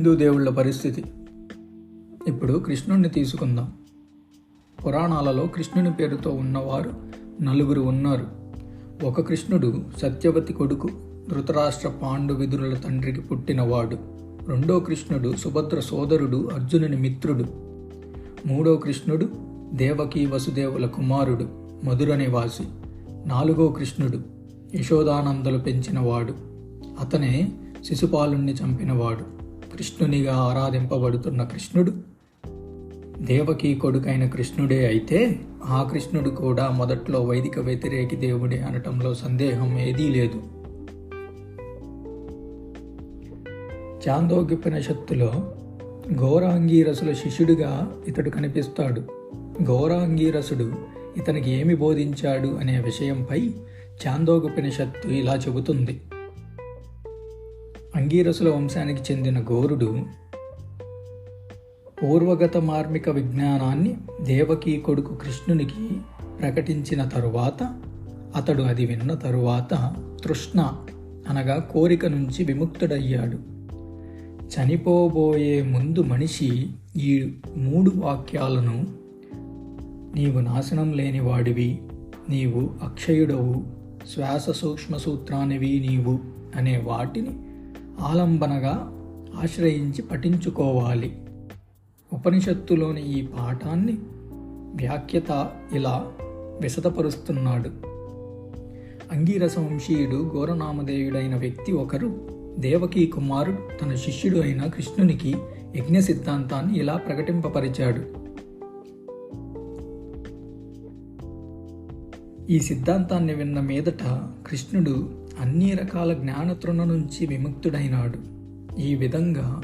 హిందూ దేవుళ్ళ పరిస్థితి. ఇప్పుడు కృష్ణుణ్ణి తీసుకుందాం. పురాణాలలో కృష్ణుని పేరుతో ఉన్నవారు నలుగురు ఉన్నారు. ఒక కృష్ణుడు సత్యవతి కొడుకు ధృతరాష్ట్ర పాండు విదురుల తండ్రికి పుట్టినవాడు. రెండో కృష్ణుడు సుభద్ర సోదరుడు అర్జునుని మిత్రుడు. మూడో కృష్ణుడు దేవకీ వసుదేవుల కుమారుడు మధుర నివాసి. నాలుగో కృష్ణుడు యశోదానందలు పెంచినవాడు. అతనే శిశుపాలుణ్ణి చంపినవాడు. కృష్ణునిగా ఆరాధింపబడుతున్న కృష్ణుడు. దేవకి కొడుకైన కృష్ణుడే అయితే ఆ కృష్ణుడు కూడా మొదట్లో వైదిక వ్యతిరేకి దేవుడే అనటంలో సందేహం ఏదీ లేదు. చాందోగ్యోపనిషత్తులో ఘోరాంగీరసుల శిష్యుడిగా ఇతడు కనిపిస్తాడు. ఘోరాంగీరసుడు ఇతనికి ఏమి బోధించాడు అనే విషయంపై చాందోగోపనిషత్తు ఇలా చెబుతుంది. అంగీరసుల వంశానికి చెందిన గోరుడు పూర్వగత మార్మిక విజ్ఞానాన్ని దేవకీ కొడుకు కృష్ణునికి ప్రకటించిన తరువాత అతడు అది విన్న తరువాత తృష్ణ అనగా కోరిక నుంచి విముక్తుడయ్యాడు. చనిపోబోయే ముందు మనిషి ఈ మూడు వాక్యాలను నీవు నాశనం లేని వాడివి నీవు అక్షయుడవు శ్వాస సూక్ష్మ సూత్రానివి నీవు అనే వాటిని ఆలంబనగా ఆశ్రయించి పఠించుకోవాలి. ఉపనిషత్తులోని ఈ పాఠాన్ని వ్యాఖ్యత ఇలా విశదపరుస్తున్నాడు అంగీరస వంశీయుడు ఘోరనామదేయుడైన వ్యక్తి ఒకరు దేవకీ కుమారుడు తన శిష్యుడు అయిన కృష్ణునికి యజ్ఞ సిద్ధాంతాన్ని ఇలా ప్రకటింపపరిచాడు. ఈ సిద్ధాంతాన్ని విన్న మీదట కృష్ణుడు అన్ని రకాల జ్ఞానతృణ నుంచి విముక్తుడైనాడు. ఈ విధంగా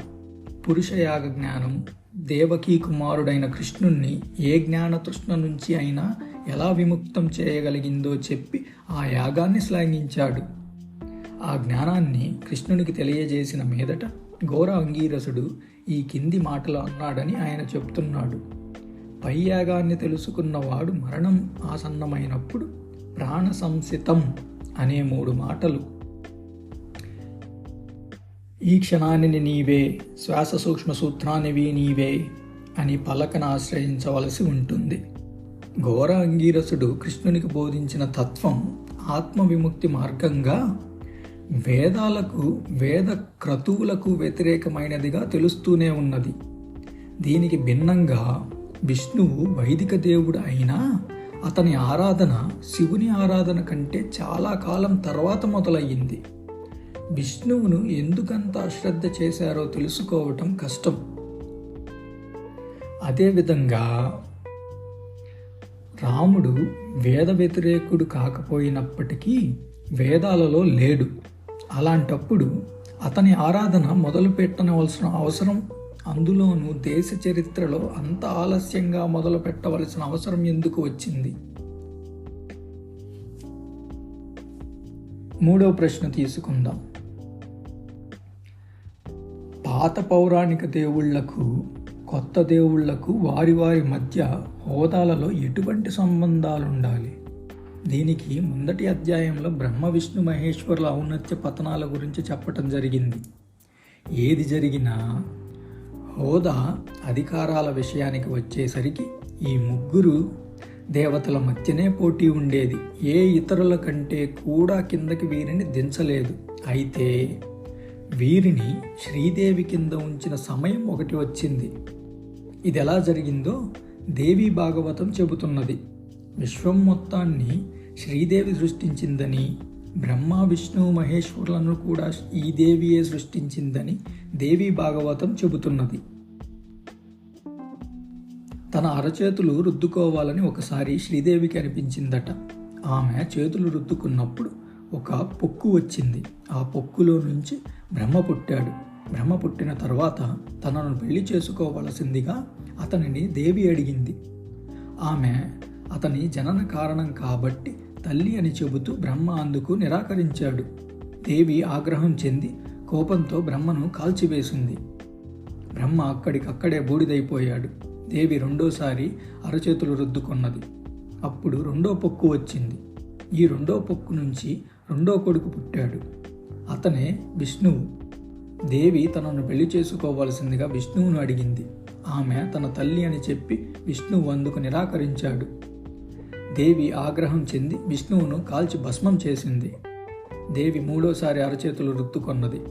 పురుషయాగ జ్ఞానం దేవకీ కుమారుడైన కృష్ణుణ్ణి ఏ జ్ఞానతృష్ణ నుంచి అయినా ఎలా విముక్తం చేయగలిగిందో చెప్పి ఆ యాగాన్ని శ్లాఘించాడు. ఆ జ్ఞానాన్ని కృష్ణునికి తెలియజేసిన మీదట ఘోర అంగీరసుడు ఈ కింది మాటలు అన్నాడని ఆయన చెప్తున్నాడు. పై యాగాన్ని తెలుసుకున్నవాడు మరణం ఆసన్నమైనప్పుడు ప్రాణ సంసితం అనే మూడు మాటలు. ఈ క్షణాన్ని నీవే శ్వాస సూక్ష్మ సూత్రానివి నీవే అని పలకను ఆశ్రయించవలసి ఉంటుంది. ఘోర అంగీరసుడు కృష్ణునికి బోధించిన తత్వం ఆత్మ విముక్తి మార్గంగా వేదాలకు వేద క్రతువులకు వ్యతిరేకమైనదిగా తెలుస్తూనే ఉన్నది. దీనికి భిన్నంగా విష్ణువు వైదిక దేవుడు అయినా అతని ఆరాధన శివుని ఆరాధన కంటే చాలా కాలం తర్వాత మొదలయ్యింది. విష్ణువును ఎందుకంత అశ్రద్ధ చేశారో తెలుసుకోవటం కష్టం. అదేవిధంగా రాముడు వేద వ్యతిరేకుడు కాకపోయినప్పటికీ వేదాలలో లేడు. అలాంటప్పుడు అతని ఆరాధన మొదలు పెట్టనవలసిన అవసరం అందులోనూ దేశ చరిత్రలో అంత ఆలస్యంగా మొదలు పెట్టవలసిన అవసరం ఎందుకు వచ్చింది? మూడో ప్రశ్న తీసుకుందాం. పాత పౌరాణిక దేవుళ్ళకు కొత్త దేవుళ్ళకు వారి వారి మధ్య హోదాలలో ఎటువంటి సంబంధాలుండాలి? దీనికి ముందటి అధ్యాయంలో బ్రహ్మ విష్ణు మహేశ్వరుల ఔన్నత్య పతనాల గురించి చెప్పటం జరిగింది. ఏది జరిగినా హోదా అధికారాల విషయానికి వచ్చేసరికి ఈ ముగ్గురు దేవతల మధ్యనే పోటీ ఉండేది. ఏ ఇతరుల కంటే కూడా కిందకి వీరిని దించలేదు. అయితే వీరిని శ్రీదేవి కింద ఉంచిన సమయం ఒకటి వచ్చింది. ఇది ఎలా జరిగిందో దేవి భాగవతం చెబుతున్నది. విశ్వం మొత్తాన్ని శ్రీదేవి సృష్టించిందని బ్రహ్మ విష్ణు మహేశ్వరులను కూడా ఈ దేవియే సృష్టించిందని దేవి భాగవతం చెబుతున్నది. తన అరచేతులు రుద్దుకోవాలని ఒకసారి శ్రీదేవికి అనిపించిందట. ఆమె చేతులు రుద్దుకున్నప్పుడు ఒక పొక్కు వచ్చింది. ఆ పొక్కులో నుంచి బ్రహ్మ పుట్టాడు. బ్రహ్మ పుట్టిన తర్వాత తనను పెళ్ళి చేసుకోవలసిందిగా అతనిని దేవి అడిగింది. ఆమె అతని జనన కారణం కాబట్టి తల్లి అని చెబుతూ బ్రహ్మ అందుకు నిరాకరించాడు. దేవి ఆగ్రహం చెంది కోపంతో బ్రహ్మను కాల్చివేసింది. బ్రహ్మ అక్కడికక్కడే బూడిదైపోయాడు. దేవి రెండోసారి అరచేతులు రుద్దుకున్నది. అప్పుడు రెండో పొక్కు వచ్చింది. ఈ రెండో పొక్కు నుంచి రెండో కొడుకు పుట్టాడు. అతనే విష్ణువు. దేవి తనను పెళ్ళి చేసుకోవలసిందిగా విష్ణువును అడిగింది. ఆమె తన తల్లి అని చెప్పి విష్ణువు అందుకు నిరాకరించాడు. దేవి ఆగ్రహం చెంది విష్ణువును కాల్చి భస్మం చేసింది. దేవి మూడోసారి అరచేతులు రుత్తుకొన్నది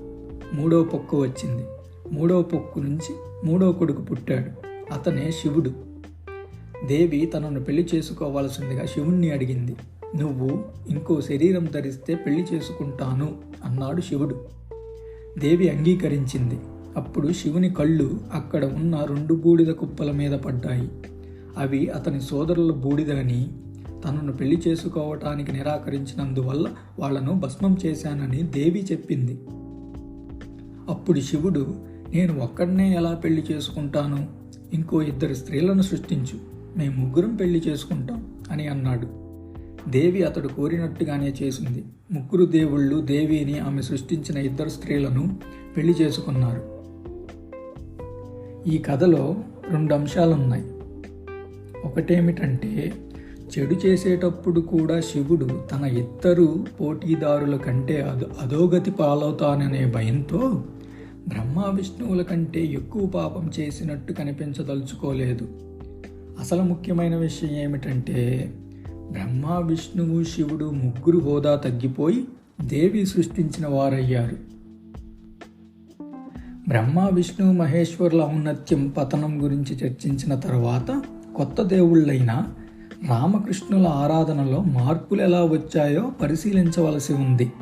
మూడో పొక్కు వచ్చింది. మూడో పొక్కు నుంచి మూడో కొడుకు పుట్టాడు. అతనే శివుడు. దేవి తనను పెళ్ళి చేసుకోవాల్సిందిగా శివుణ్ణి అడిగింది. నువ్వు ఇంకో శరీరం ధరిస్తే పెళ్ళి చేసుకుంటాను అన్నాడు శివుడు. దేవి అంగీకరించింది. అప్పుడు శివుని కళ్ళు అక్కడ ఉన్న రెండు బూడిద కుప్పల మీద పడ్డాయి. అవి అతని సోదరుల బూడిదని తనను పెళ్ళి చేసుకోవటానికి నిరాకరించినందువల్ల వాళ్ళను భస్మం చేశానని దేవి చెప్పింది. అప్పుడు శివుడు నేను ఒక్కడనే ఎలా పెళ్ళి చేసుకుంటాను? ఇంకో ఇద్దరు స్త్రీలను సృష్టించు. మేము ముగ్గురం పెళ్ళి చేసుకుంటాం అని అన్నాడు. దేవి అతడు కోరినట్టుగానే చేసింది. ముగ్గురు దేవుళ్ళు దేవిని ఆమె సృష్టించిన ఇద్దరు స్త్రీలను పెళ్ళి చేసుకున్నారు. ఈ కథలో రెండు అంశాలున్నాయి. ఒకటేమిటంటే చెడు చేసేటప్పుడు కూడా శివుడు తన ఇద్దరు పోటీదారుల కంటే అదో అధోగతి పాలవుతాననే భయంతో బ్రహ్మ విష్ణువుల కంటే ఎక్కువ పాపం చేసినట్టు కనిపించదలుచుకోలేదు. అసలు ముఖ్యమైన విషయం ఏమిటంటే బ్రహ్మ విష్ణువు శివుడు ముగ్గురు హోదా తగ్గిపోయి దేవి సృష్టించిన వారయ్యారు. బ్రహ్మ విష్ణు మహేశ్వరుల ఔన్నత్యం పతనం గురించి చర్చించిన తర్వాత కొత్త దేవుళ్ళైన రామకృష్ణుల ఆరాధనలో మార్పులు ఎలా వచ్చాయో పరిశీలించవలసి ఉంది.